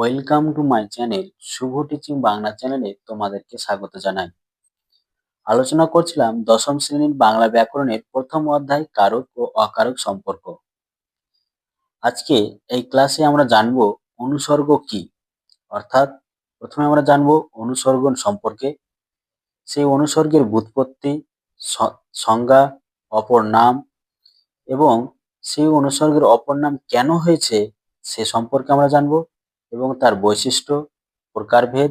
Welcome to my channel Shubho teaching Bangla চ্যানেলে তোমাদেরকে স্বাগত জানাই। আলোচনা করছিলাম দশম শ্রেণির বাংলা ব্যাকরণের প্রথম অধ্যায় কারক ও অকারক সম্পর্ক। আজকে এই ক্লাসে আমরা জানব অনুসর্গ কি? অর্থাৎ প্রথমে আমরা জানব অনুসর্গ সম্পর্কে। সেই অনুসর্গের বুৎপত্তি সংজ্ঞা, অপর নাম এবং সেই অনুসর্গের অপর নাম কেন হয়েছে সে সম্পর্কে আমরা জানব। এবং তার বৈশিষ্ট্য, প্রকারভেদ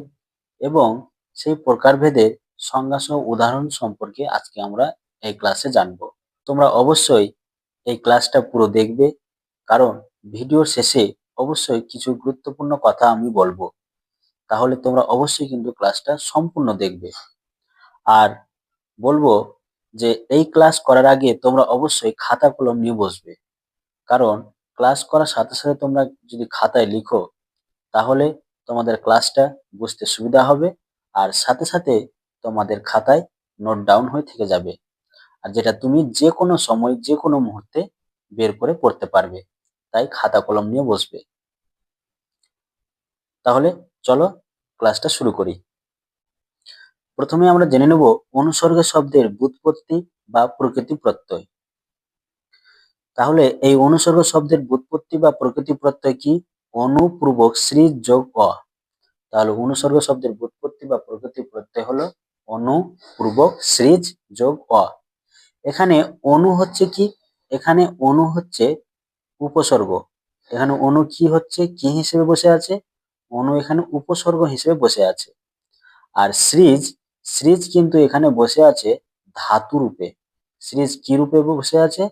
এবং সেই প্রকারভেদের সংজ্ঞাসহ উদাহরণ সম্পর্কে আজকে আমরা এই ক্লাসে জানব। তোমরা অবশ্যই এই ক্লাসটা পুরো দেখবে, কারণ ভিডিওর শেষে অবশ্যই কিছু গুরুত্বপূর্ণ কথা আমি বলব। তাহলে তোমরা অবশ্যই কিন্তু ক্লাসটা সম্পূর্ণ দেখবে। আর বলব যে এই ক্লাস করার আগে তোমরা অবশ্যই খাতা কলম নিয়ে বসবে। কারণ ক্লাস করার সাথে সাথে তোমরা যদি খাতায় লিখো তাহলে তোমাদের ক্লাসটা বুঝতে সুবিধা হবে। আর সাথে সাথে তোমাদের খাতায় নোট ডাউন হয়ে থেকে যাবে। আর যেটা তুমি যে কোনো সময় যে কোনো মুহূর্তে বের করে পড়তে পারবে। তাই খাতা কলম নিয়ে বসবে। তাহলে চলো ক্লাসটা শুরু করি। প্রথমে আমরা জেনে নেব অনুসর্গ শব্দের বুৎপত্তি বা প্রকৃতি প্রত্যয়। তাহলে এই অনুসর্গ শব্দের বুৎপত্তি বা প্রকৃতি প্রত্যয় কি? অনুপূর্বক শ্রী যোগ অ। তাহলে অনুসর্গ শব্দের বুৎপত্তি বা প্রকৃতি প্রত্যয় হলো অনুপূর্বক শ্রীজ যোগ অ। এখানে অনু হচ্ছে কি? এখানে অনু হচ্ছে উপসর্গ। এখানে অনু কি হচ্ছে? কি হিসেবে বসে আছে? অনু এখানে উপসর্গ হিসেবে বসে আছে। আর শ্রীজ শ্রীজ কিন্তু এখানে বসে আছে ধাতু রূপে। শ্রীজ কি রূপে বসে আছে?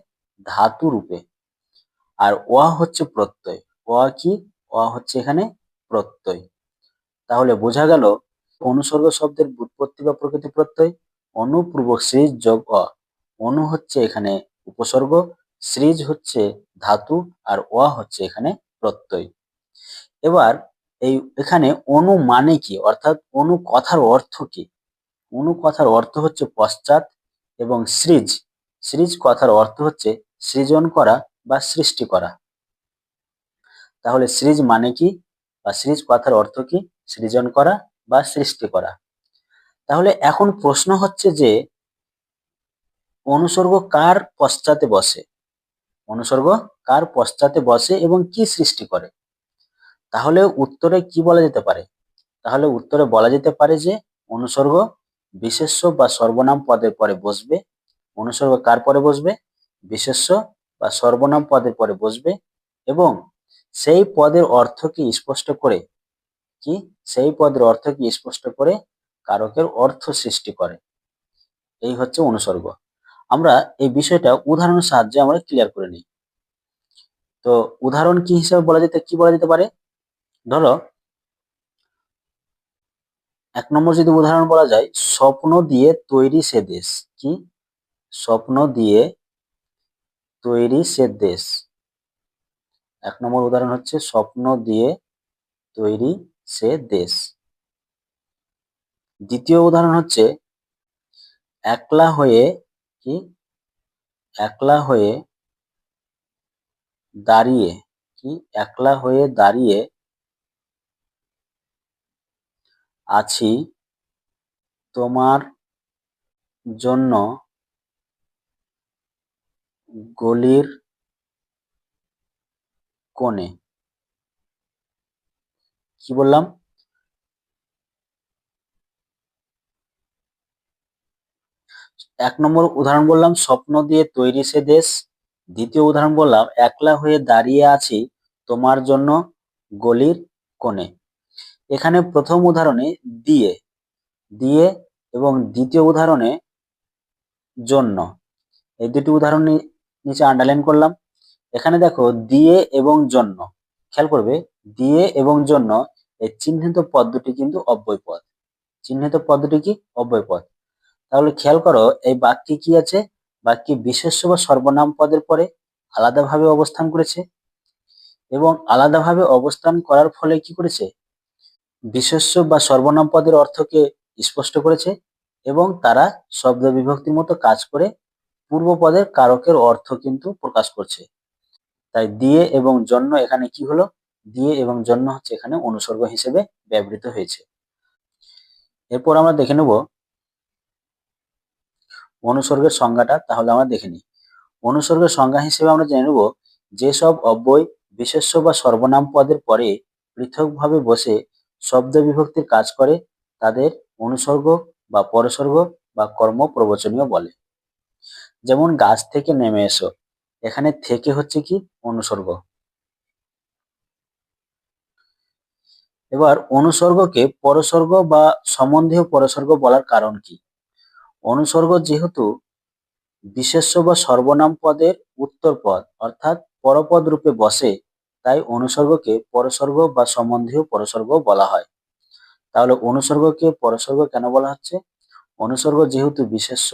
ধাতু রূপে। আর ওয়া হচ্ছে প্রত্যয়। ওয়া কি? ওয়া হচ্ছে এখানে প্রত্যয়। তাহলে বোঝা গেল অনুসর্গ শব্দের উৎপত্তি বা প্রকৃতি প্রত্যয়, অনুপূর্বক সৃজ যোগ অ। অনু হচ্ছে এখানে উপসর্গ, সৃজ হচ্ছে ধাতু আর ওয়া হচ্ছে এখানে প্রত্যয়। এবার এই এখানে অনু মানে কি? অর্থাৎ অনু কথার অর্থ কি? অনু কথার অর্থ হচ্ছে পশ্চাৎ এবং সৃজ। সৃজ কথার অর্থ হচ্ছে সৃজন করা বা সৃষ্টি করা। তাহলে সৃজ মানে কি? বা সৃজ কথার অর্থ কি? সৃজন করা বা সৃষ্টি করা। তাহলে এখন প্রশ্ন হচ্ছে যে, অনুসর্গ কার পশ্চাতে বসে? অনুসর্গ কার পশ্চাতে বসে এবং কি সৃষ্টি করে? তাহলে উত্তরে কি বলা যেতে পারে? তাহলে উত্তরে বলা যেতে পারে যে, অনুসর্গ বিশেষ্য বা সর্বনাম পদের পরে বসবে। অনুসর্গ কার পরে বসবে? বিশেষ্য বা সর্বনাম পদের পরে বসবে এবং সেই পদের অর্থকে স্পষ্ট করে? কি? সেই পদের অর্থকে স্পষ্ট করে? কারকের অর্থ সৃষ্টি করে। এই হচ্ছে অনুসর্গ। আমরা এই বিষয়টা উদাহরণের সাহায্যে আমরা ক্লিয়ার করে নিই। তো উদাহরণ কি হিসাবে বলা যেতে, কি বলা যেতে পারে? ধরো, এক নম্বর যদি উদাহরণ বলা যায়, স্বপ্ন দিয়ে তৈরি সে দেশ। কি? স্বপ্ন দিয়ে তৈরি সে দেশ। এক নম্বর উদাহরণ হচ্ছে স্বপ্ন দিয়ে তৈরি সে দেশ। দ্বিতীয় উদাহরণ হচ্ছে একলা হয়ে কি? একলা হয়ে দাঁড়িয়ে কি? একলা হয়ে দাঁড়িয়ে আছি তোমার জন্য গলির কোণে। কি বললাম? এক নম্বর উদাহরণ বললাম, স্বপ্ন দিয়ে তৈরি সে দেশ। দ্বিতীয় উদাহরণ বললাম, একলা হয়ে দাঁড়িয়ে আছি তোমার জন্য গলির কোণে। এখানে প্রথম উদাহরণে দিয়ে দিয়ে এবং দ্বিতীয় উদাহরণে জন্য। এই দুটি উদাহরণ নিচে আন্ডারলাইন করলাম। এখানে দেখো দিয়ে এবং জন্য। খেয়াল করবে, দিয়ে এবং জন্য এই চিহ্নিত পদ দুটি কিন্তু অব্যয় পদ চিহ্নিত পদ দুটি কি? অব্যয় পদ তাহলে খেয়াল করো, এই বাক্যে কি আছে? বাক্যে বিশেষ্য বা সর্বনাম পদের পরে আলাদাভাবে অবস্থান করেছে এবং আলাদাভাবে অবস্থান করার ফলে কি করেছে? বিশেষ্য বা সর্বনাম পদের অর্থকে স্পষ্ট করেছে এবং তারা শব্দ বিভক্তির মতো কাজ করে পূর্ব পদের কারকের অর্থ কিন্তু প্রকাশ করছে। তাই দিয়ে এবং জন্য এখানে কি হলো? দিয়ে এবং জন্য হচ্ছে এখানে অনুসর্গ হিসেবে ব্যবহৃত হয়েছে। এরপর আমরা দেখে নেব অনুসর্গের সংজ্ঞাটা, তাহলে আমরা দেখে নিই। অনুসর্গের সংজ্ঞা হিসেবে আমরা জেনে নেব যেসব অব্যয়, বিশেষ্য বা সর্বনাম পদের পরে পৃথকভাবে বসে শব্দ বিভক্তির কাজ করে, তাদের অনুসর্গ বা পরসর্গ বা কর্ম প্রবচনীয় বলে। যেমন গাছ থেকে নেমে এসো এখানে থেকে হচ্ছে কি অনুসর্গ। এবার অনুসর্গকে পরসর্গ বা সম্বন্ধীয় পরসর্গ বলার কারণ কি? অনুসর্গ যেহেতু বিশেষ্য বা সর্বনাম পদের উত্তর পদ, অর্থাৎ পরপদ রূপে বসে, তাই অনুসর্গকে পরসর্গ বা সম্বন্ধীয় পরসর্গ বলা হয়। তাহলে অনুসর্গকে পরসর্গ কেন বলা হচ্ছে? অনুসর্গ যেহেতু বিশেষ্য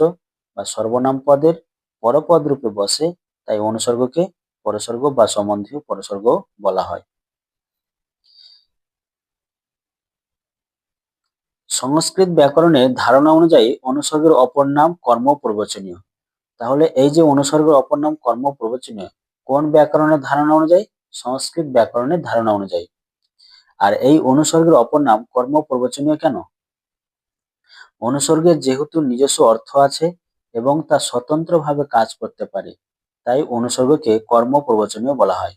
বা সর্বনাম পদের পরপদ রূপে বসে তাই অনুসর্গকে পরসর্গ বা সম্বন্ধীয় পরসর্গ বলা হয়। সংস্কৃত ব্যাকরণের ধারণা অনুযায়ী অনুসর্গের অপর নাম কর্ম প্রবচনীয় তাহলে এই যে অনুসর্গের অপর নাম কর্ম প্রবচনীয় কোন ব্যাকরণের ধারণা অনুযায়ী? সংস্কৃত ব্যাকরণের ধারণা অনুযায়ী। আর এই অনুসর্গের অপর নাম কর্ম প্রবচনীয় কেন? অনুসর্গের যেহেতু নিজস্ব অর্থ আছে এবং তা স্বতন্ত্রভাবে কাজ করতে পারে। তাই অনুসর্গকে কর্ম প্রবচনীয় বলা হয়।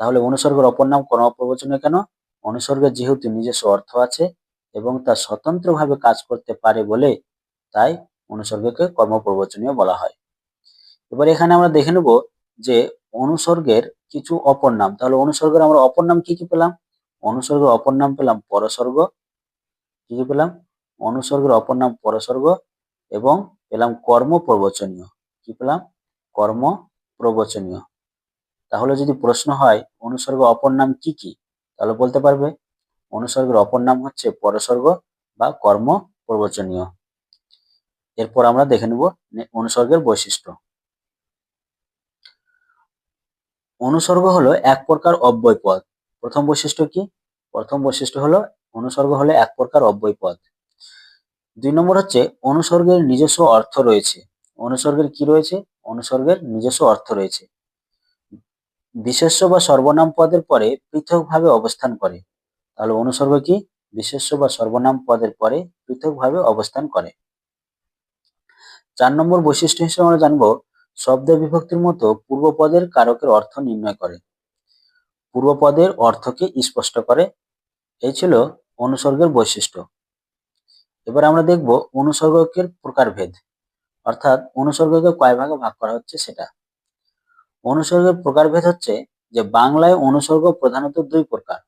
তাহলে অনুসর্গের অপর নাম কর্ম প্রবচনীয় কেন? অনুসর্গের যেহেতু নিজস্ব অর্থ আছে এবং তা স্বতন্ত্রভাবে কাজ করতে পারে বলে তাই অনুসর্গকে কর্ম প্রবচনীয় বলা হয়। এবার এখানে আমরা দেখে নেব যে অনুসর্গের কিছু অপর নাম। তাহলে অনুসর্গের আমরা অপর নাম কি কি পেলাম? অনুসর্গের অপর নাম পেলাম পরসর্গ কি কি পেলাম? অনুসর্গের অপর নাম পরসর্গ এবং পেলাম কর্ম প্রবচনীয় কি পেলাম? কর্ম প্রবচনীয়। তাহলে যদি প্রশ্ন হয়, অনুসর্গ অপর নাম কি কি? তাহলে বলতে পারবে, অনুসর্গের অপর নাম হচ্ছে পরসর্গ বা কর্ম প্রবচনীয়। এরপর আমরা দেখে নেব অনুসর্গের বৈশিষ্ট্য। অনুসর্গ হলো এক প্রকার অব্যয় পদ। প্রথম বৈশিষ্ট্য কি? প্রথম বৈশিষ্ট্য হলো, অনুসর্গ হলো এক প্রকার অব্যয় পদ। দুই নম্বর হচ্ছে, অনুসর্গের নিজস্ব অর্থ রয়েছে। অনুসর্গের কি রয়েছে? অনুসর্গের নিজস্ব অর্থ রয়েছে। বিশেষ্য বা সর্বনাম পদের পরে পৃথকভাবে অবস্থান করে। তাহলে অনুসর্গ কি? বিশেষ্য বা সর্বনাম পদের পরে পৃথকভাবে অবস্থান করে। চার নম্বর বৈশিষ্ট্য হিসেবে আমরা জানব, শব্দ বিভক্তির মতো পূর্বপদের কারকের অর্থ নির্ণয় করে। পূর্বপদের অর্থকে স্পষ্ট করে। এই ছিল অনুসর্গের বৈশিষ্ট্য। এবার আমরা দেখব অনুসর্গকের প্রকারভেদ। অর্থাৎ অনুসর্গকে কয় ভাগে ভাগ করা হচ্ছে সেটা। অনুসর্গের প্রকারভেদ হচ্ছে যে বাংলায় অনুসর্গ প্রধানত দুই প্রকার।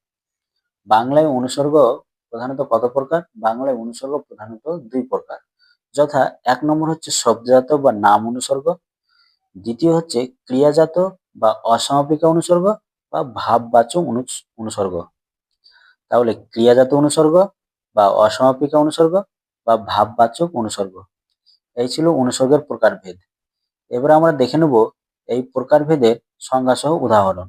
বাংলায় অনুসর্গ প্রধানত কত প্রকার? বাংলায় অনুসর্গ প্রধানত দুই প্রকার। যথা এক নম্বর হচ্ছে শব্দজাত বা নাম অনুসর্গ। দ্বিতীয় হচ্ছে ক্রিয়াজাত বা অসমাপিকা অনুসর্গ বা ভাববাচক অনুসর্গ। তাহলে ক্রিয়াজাত অনুসর্গ বা অসমাপিকা অনুসর্গ বা ভাববাচক অনুসর্গ। এই ছিল অনুসর্গের প্রকারভেদ। এবার আমরা দেখে নেব এই প্রকারভেদের সংজ্ঞাসহ উদাহরণ।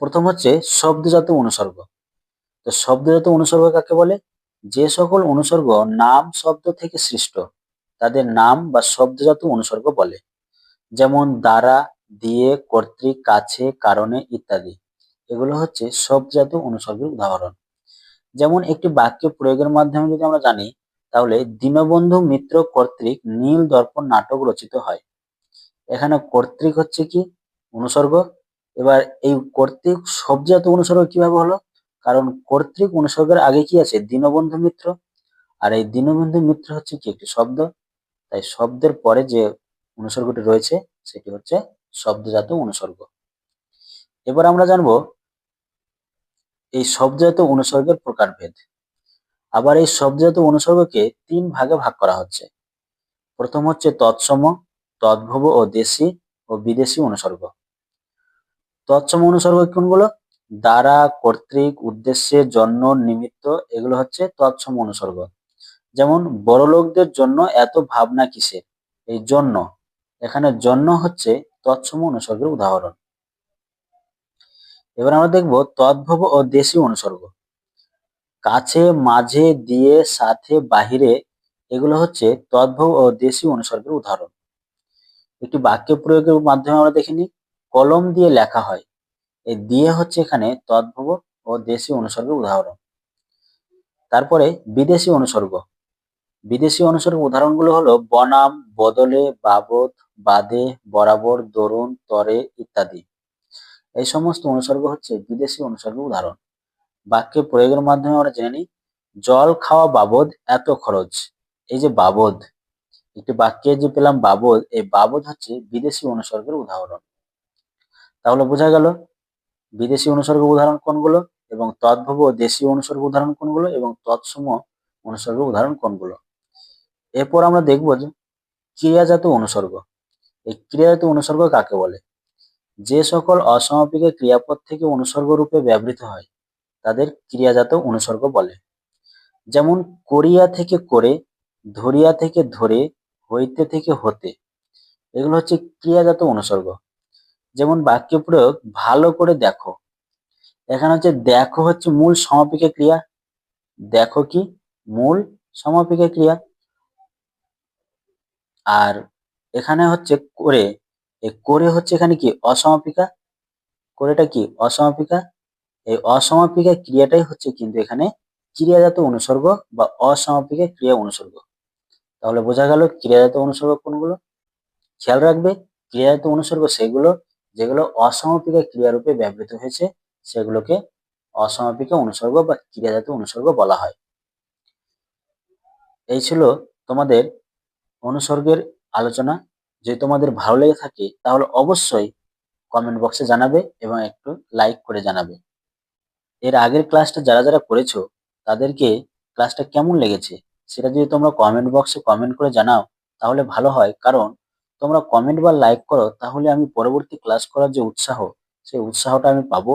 প্রথম হচ্ছে শব্দজাত অনুসর্গ। তো শব্দজাত অনুসর্গ কাকে বলে? যে সকল অনুসর্গ নাম, শব্দ থেকে সৃষ্ট, তাদের নাম বা শব্দজাত অনুসর্গ বলে। যেমন দ্বারা, দিয়ে, কর্তৃক, কাছে, কারণে ইত্যাদি। এগুলো হচ্ছে শব্দজাত অনুসর্গের উদাহরণ। যেমন একটি বাক্য প্রয়োগের মাধ্যমে যদি আমরা জানি তাহলে দীনবন্ধু মিত্র কর্তৃক নীল দর্পণ নাটক রচিত হয়। এখানে কর্তৃক হচ্ছে কি? অনুসর্গ। এবার এই কর্তৃক সবজাত অনুসর্গ কীভাবে হলো? কারণ কর্তৃক অনুসর্গের আগে কি আছে? দীনবন্ধু মিত্র। আর এই দীনবন্ধু মিত্র হচ্ছে কি? একটি শব্দ। তাই শব্দের পরে যে অনুসর্গটি রয়েছে, সেটি হচ্ছে শব্দজাত অনুসর্গ। এবার আমরা জানব এই শব্দজাত অনুসর্গের প্রকারভেদ। আবার এই শব্দজাত অনুসর্গকে তিন ভাগে ভাগ করা হচ্ছে। প্রথম হচ্ছে তৎসম, তদ্ভব ও দেশি ও বিদেশি অনুসর্গ। তৎসম অনুসর্গ কোনগুলো? দ্বারা, কর্তৃক, উদ্দেশ্যে, জন্য, নিমিত্ত, এগুলো হচ্ছে তৎসম অনুসর্গ। যেমন, বড় লোকদের জন্য এত ভাবনা কিসের? এই জন্য। এখানে জন্য হচ্ছে তৎসম অনুসর্গের উদাহরণ। এবার আমরা দেখব তদ্ভব ও দেশি অনুসর্গ। কাছে, মাঝে, দিয়ে, সাথে, বাহিরে এগুলো হচ্ছে তদ্ভব ও দেশি অনুসর্গের উদাহরণ। একটি বাক্য প্রয়োগের মাধ্যমে আমরা দেখে নিই, কলম দিয়ে লেখা হয়। এই দিয়ে হচ্ছে এখানে তদ্ভব ও দেশি অনুসর্গের উদাহরণ। তারপরে বিদেশি অনুসর্গ। বিদেশি অনুসর্গ উদাহরণগুলো হলো বনাম, বদলে, বাবদ, বাদে, বরাবর, দরুন, তরে ইত্যাদি। এই সমস্ত অনুসর্গ হচ্ছে বিদেশি অনুসর্গের উদাহরণ। বাক্যে প্রয়োগের মাধ্যমে আমরা জেনে নিই, জল খাওয়া বাবদ এত খরচ। এই যে বাবদ, একটি বাক্যে যে পেলাম বাবদ, এই বাবদ হচ্ছে বিদেশি অনুসর্গের উদাহরণ। তাহলে বোঝা গেল, বিদেশি অনুসর্গ উদাহরণ কোনগুলো এবং তদ্ভব দেশীয় অনুসর্গ উদাহরণ কোনগুলো এবং তৎসম অনুসর্গ উদাহরণ কোনগুলো? এরপর আমরা দেখব যে ক্রিয়াজাত অনুসর্গ। এই ক্রিয়াজাত অনুসর্গ কাকে বলে? যে সকল অসমাপিকের ক্রিয়াপদ থেকে অনুসর্গ রূপে ব্যবহৃত হয় তাদের ক্রিয়াজাত অনুসর্গ বলে। যেমন, করিয়া থেকে করে, ধরিয়া থেকে ধরে, হইতে থেকে হতে, এগুলো হচ্ছে ক্রিয়াজাত অনুসর্গ। যেমন, বাক্য প্রয়োগ, ভালো করে দেখো। এখানে হচ্ছে, দেখো হচ্ছে মূল সমাপিকা ক্রিয়া। দেখো কি? মূল সমাপিকা ক্রিয়া। আর এখানে হচ্ছে, করে। করে হচ্ছে এখানে কি? অসমাপিকা। করেটা কি? অসমাপিকা। এই অসমাপিকা ক্রিয়াটাই হচ্ছে কিন্তু এখানে ক্রিয়াজাত অনুসর্গ বা অসমাপিকা ক্রিয়া অনুসর্গ। তাহলে বোঝা গেল ক্রিয়াজাত অনুসর্গ কোনগুলো? খেয়াল রাখবে, ক্রিয়াজাত অনুসর্গ সেগুলো যেগুলো অসমাপিকা ক্রিয়ারূপে ব্যবহৃত হয়েছে, সেগুলোকে অসমাপিকা অনুসর্গ বা ক্রিয়াজাত অনুসর্গ বলা হয়। এই ছিল তোমাদের অনুসর্গের আলোচনা। যদি তোমাদের ভালো লেগে থাকে তাহলে অবশ্যই কমেন্ট বক্সে জানাবে এবং একটু লাইক করে জানাবে। এর আগের ক্লাসটা যারা যারা করেছ, তাদেরকে ক্লাসটা কেমন লেগেছে? সেটা যদি তোমরা কমেন্ট বক্সে কমেন্ট করে জানাও, তাহলে ভালো হয়। কারণ তোমরা কমেন্ট বা লাইক করো, তাহলে আমি পরবর্তী ক্লাস করার যে উৎসাহ, সেই উৎসাহটা আমি পাবো।